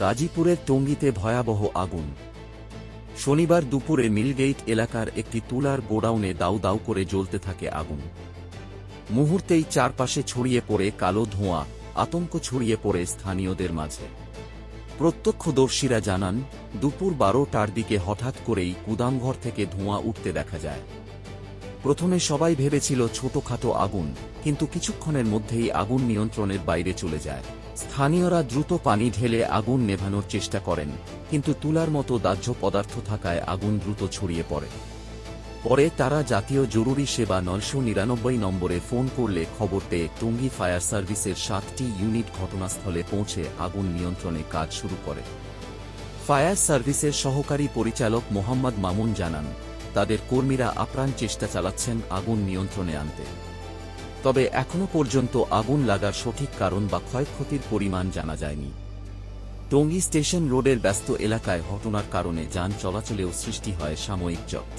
গাজীপুরের টঙ্গিতে ভয়াবহ আগুন। শনিবার দুপুরে মিলগেইট এলাকার একটি তুলার গোডাউনে দাউ দাউ করে জ্বলতে থাকে আগুন। মুহূর্তেই চারপাশে ছড়িয়ে পড়ে কালো ধোঁয়া, আতঙ্ক ছড়িয়ে পড়ে স্থানীয়দের মাঝে। প্রত্যক্ষদর্শীরা জানান, দুপুর বারোটার দিকে হঠাৎ করেই গুদামঘর থেকে ধোঁয়া উঠতে দেখা যায়। প্রথমে সবাই ভেবেছিল ছোটখাটো আগুন, কিন্তু কিছুক্ষণের মধ্যেই আগুন নিয়ন্ত্রণের বাইরে চলে যায়। স্থানীয়রা দ্রুত পানি ঢেলে আগুন নেভানোর চেষ্টা করেন, কিন্তু তুলার মতো দাহ্য পদার্থ থাকায় আগুন দ্রুত ছড়িয়ে পড়ে। পরে তারা জাতীয় জরুরি সেবা নয়শো নিরানব্বই নম্বরে ফোন করলে খবর পেয়ে টঙ্গী ফায়ার সার্ভিসের সাতটি ইউনিট ঘটনাস্থলে পৌঁছে আগুন নিয়ন্ত্রণে কাজ শুরু করে। ফায়ার সার্ভিসের সহকারী পরিচালক মোহাম্মদ মামুন জানান, তাদের কর্মীরা আপ্রাণ চেষ্টা চালাচ্ছেন আগুন নিয়ন্ত্রণে আনতে। তবে এখনও পর্যন্ত আগুন লাগার সঠিক কারণ বা ক্ষয়ক্ষতির পরিমাণ জানা যায়নি। টঙ্গী স্টেশন রোডের ব্যস্ত এলাকায় ঘটনার কারণে যান চলাচলেও সৃষ্টি হয় সাময়িক জট।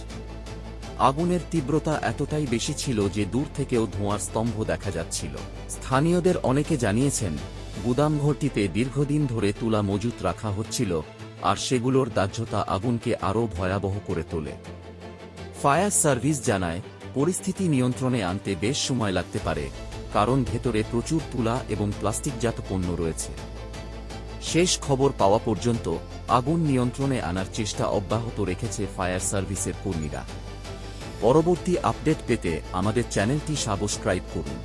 আগুনের তীব্রতা এতটাই বেশি ছিল যে দূর থেকেও ধোঁয়ার স্তম্ভ দেখা যাচ্ছিল। স্থানীয়দের অনেকে জানিয়েছেন গুদামঘরটিতে দীর্ঘদিন ধরে তুলা মজুত রাখা হচ্ছিল আর সেগুলোর দাহ্যতা আগুনকে আরও ভয়াবহ করে তোলে। ফায়ার সার্ভিস জানায় পরিস্থিতি নিয়ন্ত্রণে আনতে বেশ সময় লাগতে পারে, কারণ ভেতরে প্রচুর তুলা এবং প্লাস্টিকজাত পণ্য রয়েছে। শেষ খবর পাওয়া পর্যন্ত আগুন নিয়ন্ত্রণে আনার চেষ্টা অব্যাহত রেখেছে ফায়ার সার্ভিসের কর্মীরা। পরবর্তী আপডেট পেতে আমাদের চ্যানেলটি সাবস্ক্রাইব করুন।